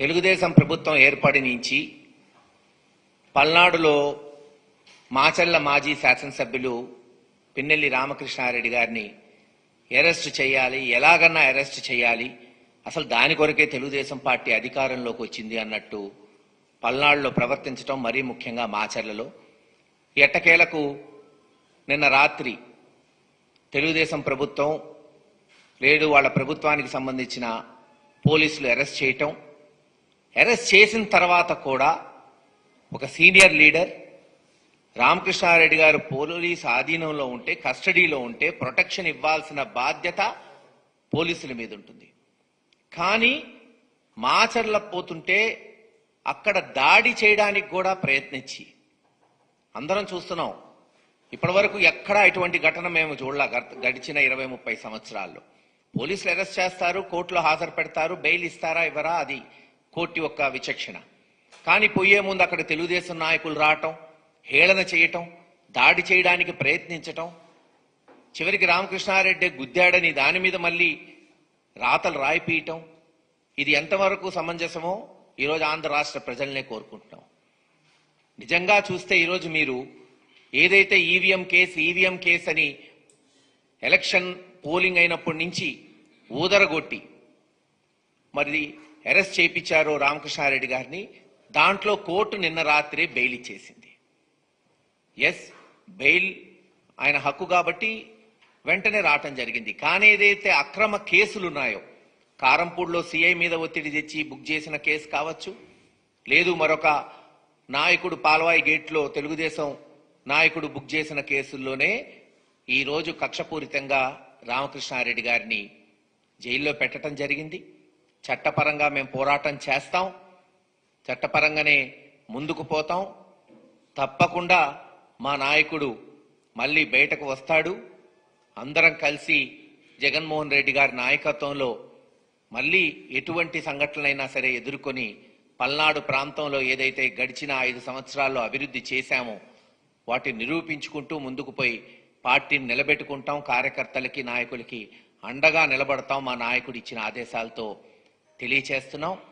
తెలుగుదేశం ప్రభుత్వం ఏర్పడి నుంచి పల్నాడులో మాచర్ల మాజీ శాసనసభ్యులు పిన్నెల్లి రామకృష్ణారెడ్డి గారిని అరెస్ట్ చేయాలి ఎలాగన్నా అరెస్ట్ చేయాలి అసలు దాని కొరకే తెలుగుదేశం పార్టీ అధికారంలోకి వచ్చింది అన్నట్టు పల్నాడులో ప్రవర్తించడం మరీ ముఖ్యంగా మాచర్లలో. ఎట్టకేలకు నిన్న రాత్రి తెలుగుదేశం ప్రభుత్వం లేడు వాళ్ళ ప్రభుత్వానికి సంబంధించిన పోలీసులు అరెస్ట్ చేయటం అరెస్ట్ చేసిన తర్వాత కూడా ఒక సీనియర్ లీడర్ రామకృష్ణారెడ్డి గారు పోలీస్ ఆధీనంలో ఉంటే కస్టడీలో ఉంటే ప్రొటెక్షన్ ఇవ్వాల్సిన బాధ్యత పోలీసుల మీద ఉంటుంది. కానీ మాచర్ల పోతుంటే అక్కడ దాడి చేయడానికి కూడా ప్రయత్నించి. అందరం చూస్తున్నాం. ఇప్పటివరకు ఎక్కడా ఇటువంటి ఘటన మేము చూడలా గడిచిన ఇరవై ముప్పై సంవత్సరాల్లో. పోలీసులు అరెస్ట్ చేస్తారు కోర్టులో హాజరు పెడతారు బెయిల్ ఇస్తారా ఇవ్వరా అది కోర్టు యొక్క విచక్షణ. కానీ పోయే ముందు అక్కడ తెలుగుదేశం నాయకులు రావటం హేళన చేయటం దాడి చేయడానికి ప్రయత్నించటం చివరికి రామకృష్ణారెడ్డి గుద్దాడని దాని మీద మళ్ళీ రాతలు రాయిపీయటం ఇది ఎంతవరకు సమంజసమో ఈరోజు ఆంధ్ర రాష్ట్ర ప్రజల్నే కోరుకుంటున్నాం. నిజంగా చూస్తే ఈరోజు మీరు ఏదైతే ఈవీఎం కేసు ఈవీఎం కేసు అని ఎలక్షన్ పోలింగ్ అయినప్పటి నుంచి ఊదరగొట్టి మరి అరెస్ట్ చేయించారో రామకృష్ణారెడ్డి గారిని దాంట్లో కోర్టు నిన్న రాత్రి బెయిల్ ఇచ్చేసింది. ఎస్ బెయిల్ ఆయన హక్కు కాబట్టి వెంటనే రావటం జరిగింది. కానీ ఏదైతే అక్రమ కేసులు ఉన్నాయో కారంపూడిలో సిఐ మీద ఒత్తిడి తెచ్చి బుక్ చేసిన కేసు కావచ్చు లేదు మరొక నాయకుడు పాల్వాయి గేట్లో తెలుగుదేశం నాయకుడు బుక్ చేసిన కేసుల్లోనే ఈరోజు కక్షపూరితంగా రామకృష్ణారెడ్డి గారిని జైల్లో పెట్టడం జరిగింది. చట్టపరంగా మేము పోరాటం చేస్తాం. చట్టపరంగానే ముందుకు పోతాం. తప్పకుండా మా నాయకుడు మళ్ళీ బయటకు వస్తాడు. అందరం కలిసి జగన్మోహన్ రెడ్డి గారి నాయకత్వంలో మళ్ళీ ఎటువంటి సంఘటనలైనా సరే ఎదుర్కొని పల్నాడు ప్రాంతంలో ఏదైతే గడిచిన ఐదు సంవత్సరాల్లో అభివృద్ధి చేశామో వాటిని నిరూపించుకుంటూ ముందుకు పోయి పార్టీని నిలబెట్టుకుంటాం. కార్యకర్తలకి నాయకులకి అండగా నిలబడతాం మా నాయకుడు ఇచ్చిన ఆదేశాలతో. తెలియచేస్తున్నాం.